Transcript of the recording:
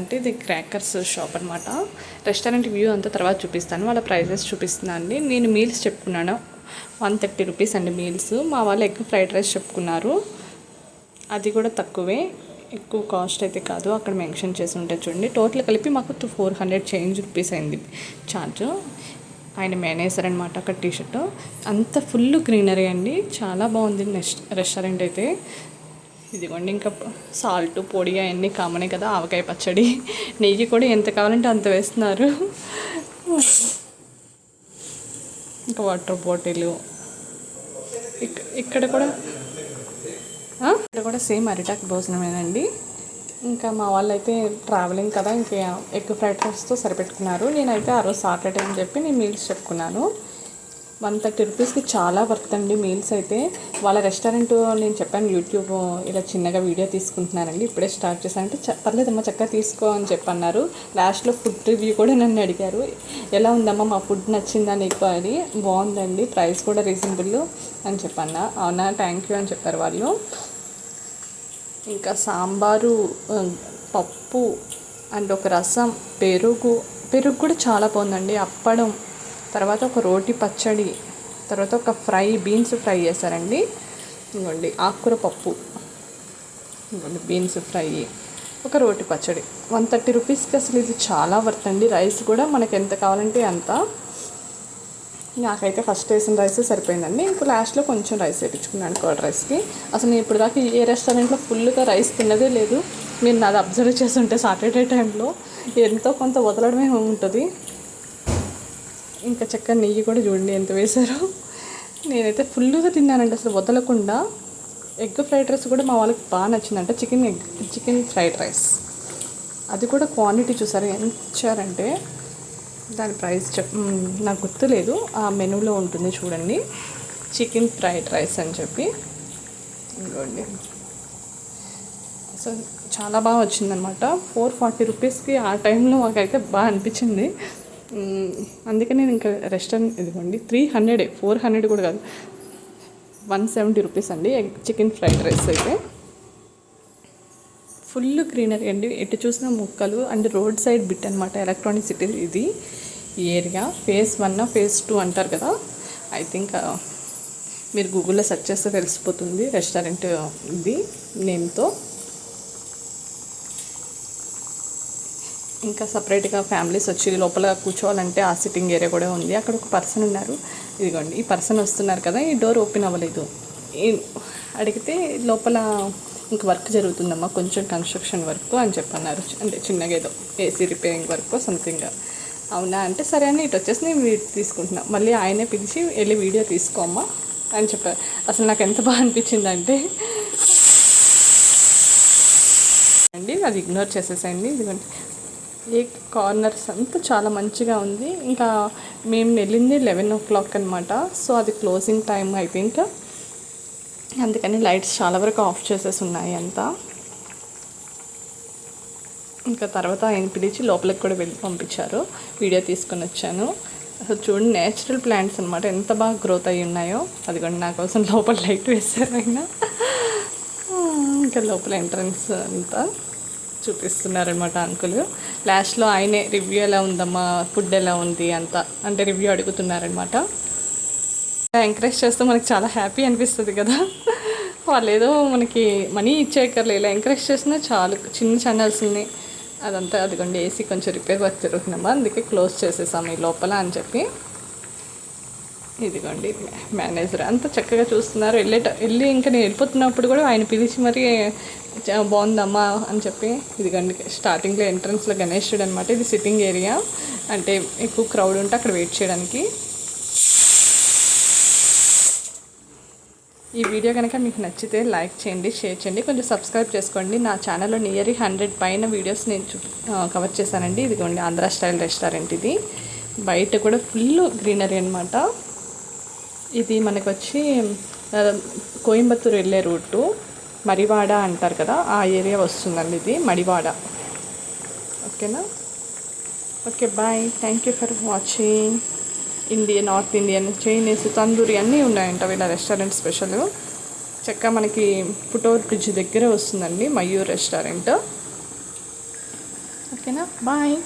అంటే ఇది crackers shop అనమాట రెస్టారెంట్ వ్యూ అంతా తర్వాత చూపిస్తాను. వాళ్ళ ప్రైజెస్ చూపిస్తున్నాను అండి. నేను మీల్స్ చెప్పుకున్నాను. వన్ థర్టీ రూపీస్ అండి మీల్స్ మా వాళ్ళు ఎక్కువ ఫ్రైడ్ రైస్ చెప్పుకున్నారు. అది కూడా తక్కువే. ఎక్కువ కాస్ట్ అయితే కాదు. అక్కడ మెన్షన్ చేసి ఉంటే చూడండి. టోటల్ కలిపి మాకు two four hundred change rupees అయింది ఛార్జ్ ఆయన మేనేజర్ అనమాట అక్కడ టీషర్ట్. అంత ఫుల్ గ్రీనరీ అండి. చాలా బాగుంది నెక్స్ట్ రెస్టారెంట్ అయితే. ఇదిగోండి ఇంకా సాల్ట్ పొడి అవన్నీ కామనే కదా ఆవకాయ పచ్చడి. నెయ్యి కూడా ఎంత కావాలంటే అంత వేస్తున్నారు. ఇంకా వాటర్ బాటిల్. ఇక్- ఇక్కడ కూడా ఇక్కడ కూడా సేమ్ అరిటాక్ భోజనమేనండి. ఇంకా మా వాళ్ళు అయితే ట్రావెలింగ్ కదా ఇంకా ఎగ్ ఫ్రైడ్ రైస్తో సరిపెట్టుకున్నారు. నేనైతే ఆ రోజు సాటర్డే అని చెప్పి నేను మీల్స్ చెప్పుకున్నాను. వన్ థర్టీ రూపీస్కి చాలా వర్త్ అండి మీల్స్ అయితే. వాళ్ళ రెస్టారెంట్ నేను చెప్పాను యూట్యూబ్ ఇలా చిన్నగా వీడియో తీసుకుంటున్నానండి ఇప్పుడే స్టార్ట్ చేశాను. అంటే పర్లేదమ్మా చక్కగా తీసుకో అని చెప్పన్నారు. లాస్ట్లో ఫుడ్ రివ్యూ కూడా నన్ను అడిగారు. ఎలా ఉందమ్మా మా ఫుడ్ నచ్చిందా నీకు? అది బాగుందండి ప్రైస్ కూడా రీజనబుల్ అని చెప్పన్నా. అవునా థ్యాంక్ యూ అని చెప్పారు వాళ్ళు. ఇంకా సాంబారు పప్పు అండ్ ఒక రసం పెరుగు. పెరుగు కూడా చాలా బాగుందండి. అప్పడం తర్వాత ఒక రోటి పచ్చడి తర్వాత ఒక ఫ్రై బీన్స్ ఫ్రై చేశారండి. ఇదిగోండి ఆకుకూర పప్పు. ఇదిగోండి బీన్స్ ఫ్రై. ఒక రోటి పచ్చడి. వన్ థర్టీ రూపీస్కి అసలు ఇది చాలా వర్త్ అండి. రైస్ కూడా మనకు ఎంత కావాలంటే అంత. నాకైతే ఫస్ట్ వేసిన రైస్ సరిపోయిందండి. ఇంకో లాస్ట్లో కొంచెం రైస్ వేయించుకున్నాను కర్డ్ రైస్కి. అసలు నేను ఇప్పుడు దాకా ఏ రెస్టారెంట్లో ఫుల్గా రైస్ తిన్నదే లేదు. మీరు నాది అబ్జర్వ్ చేస్తుంటే సాటర్డే టైంలో ఎంతో కొంత వదలడమే ఉంటుంది. ఇంకా చక్కగా నెయ్యి కూడా చూడండి ఎంత వేశారో. నేనైతే ఫుల్గా తిన్నానండి అసలు వదలకుండా. ఎగ్ ఫ్రైడ్ రైస్ కూడా మా వాళ్ళకి బాగా నచ్చిందంట. Chicken egg chicken fried rice అది కూడా క్వాంటిటీ చూసారు ఎంత ఇచ్చారంటే దాని ప్రైస్ నాకు గుర్తులేదు. ఆ మెనూలో ఉంటుంది చూడండి. చికెన్ ఫ్రైడ్ రైస్ అని చెప్పి. ఇదిగోండి. సో చాలా బాగా వచ్చిందనమాట ఫోర్ ఫార్టీ రూపీస్కి ఆ టైంలో మాకైతే బాగా అనిపించింది. అందుకని నేను ఇంకా రెస్టారెంట్ ఇదిగోండి. త్రీ హండ్రెడే ఫోర్ హండ్రెడ్ కూడా కాదు. వన్ సెవెంటీ రూపీస్ అండి. ఎగ్ చికెన్ ఫ్రైడ్ రైస్ అయితే. ఫుల్ గ్రీనరీ అండి. ఎటు చూసిన మొక్కలు అండ్ రోడ్ సైడ్ బిట్ అనమాట ఎలక్ట్రానిక్ సిటీ ఇది. ఈ area phase one phase two అంటారు కదా. ఐ థింక్ uh, మీరు గూగుల్లో సెర్చ్ చేస్తే తెలిసిపోతుంది. రెస్టారెంట్ ఇది నేమ్తో ఇంకా సపరేట్గా ఫ్యామిలీస్ వచ్చి లోపల కూర్చోవాలంటే ఆ సిట్టింగ్ ఏరియా కూడా ఉంది. అక్కడ ఒక పర్సన్ ఉన్నారు. ఇదిగోండి ఈ పర్సన్ వస్తున్నారు కదా ఈ డోర్ ఓపెన్ అవ్వలేదు. అడిగితే లోపల ఇంక వర్క్ జరుగుతుందమ్మా కొంచెం కన్స్ట్రక్షన్ వర్క్ అని చెప్పన్నారు. అంటే చిన్నగా ఏదో ఏసీ రిపేరింగ్ వర్క్ సంథింగ్. అవునా అంటే సరే అని ఇటు వచ్చేసి నేను వీడియో తీసుకుంటున్నా. మళ్ళీ ఆయనే పిలిచి వెళ్ళి వీడియో తీసుకోమ్మా అని చెప్పారు. అసలు నాకు ఎంత బాగా అనిపించిందంటే అండి అది ఇగ్నోర్ చేసేసండి ఇదిగోండి. ఏ కార్నర్స్ అంతా చాలా మంచిగా ఉంది. ఇంకా మేము వెళ్ళింది లెవెన్ ఓ క్లాక్ అనమాట సో అది క్లోజింగ్ టైం ఐ థింక్ అందుకని లైట్స్ చాలా వరకు ఆఫ్ చేసేసి ఉన్నాయి అంతా. ఇంకా తర్వాత ఆయన పిలిచి లోపలికి కూడా వెళ్ళి పంపించారు. వీడియో తీసుకొని వచ్చాను. అసలు చూడండి నేచురల్ ప్లాంట్స్ అనమాట ఎంత బాగా గ్రోత్ అయ్యి ఉన్నాయో. అదిగోండి నా కోసం లోపల లైట్ వేశారు ఆయన. ఇంకా లోపల ఎంట్రన్స్ అంతా. చూపిస్తున్నారనమాట అంకుల్ లాస్ట్లో ఆయనే రివ్యూ ఎలా ఉందమ్మా? ఫుడ్ ఎలా ఉంది? అంత. అంటే రివ్యూ అడుగుతున్నారనమాట ఎంకరేజ్ చేస్తే మనకి చాలా హ్యాపీ అనిపిస్తుంది కదా. వాళ్ళు ఏదో మనకి మనీ ఇచ్చేయక్కర్లే. ఇలా ఎంకరేజ్ చేసినా చాలు. చిన్న ఛానల్స్ ఉన్నాయి అదంతా అదిగోండి ఏసీ కొంచెం రిపేర్ వర్క్ జరుగుతుందమ్మా. అందుకే క్లోజ్ చేసేసాము ఈ లోపల అని చెప్పి. ఇదిగోండి మేనేజర్ అంత చక్కగా చూస్తున్నారు. వెళ్ళేట వెళ్ళి ఇంకా నేను వెళ్ళిపోతున్నప్పుడు కూడా ఆయన పిలిచి మరి బాగుందమ్మా అని చెప్పి ఇదిగోండి స్టార్టింగ్లో ఎంట్రన్స్లో గణేశుడు అనమాట ఇది సిట్టింగ్ ఏరియా. అంటే ఎక్కువ క్రౌడ్ ఉంటే అక్కడ వెయిట్ చేయడానికి. ఈ వీడియో కనుక మీకు నచ్చితే లైక్ చేయండి షేర్ చేయండి. కొంచెం సబ్స్క్రైబ్ చేసుకోండి. నా ఛానల్లో నియర్లీ హండ్రెడ్ పైన వీడియోస్ నేను కవర్ చేశానండి. ఇదిగోండి ఆంధ్ర స్టైల్ రెస్టారెంట్ ఇది. బయట కూడా ఫుల్ గ్రీనరీ అనమాట ఇది మనకు వచ్చి కోయంబత్తూరు వెళ్ళే రూటు మరివాడ అంటారు కదా ఆ ఏరియా వస్తుందండి ఇది మడివాడ. ఓకేనా? Okay bye. Thank you for watching Indian north Indian Chinese tandoori అన్నీ ఉన్నాయంట వీళ్ళ రెస్టారెంట్ స్పెషల్. చక్కగా మనకి పుటోర్ బ్రిడ్జ్ దగ్గర వస్తుందండి మయూర్ రెస్టారెంట్. ఓకేనా? బాయ్.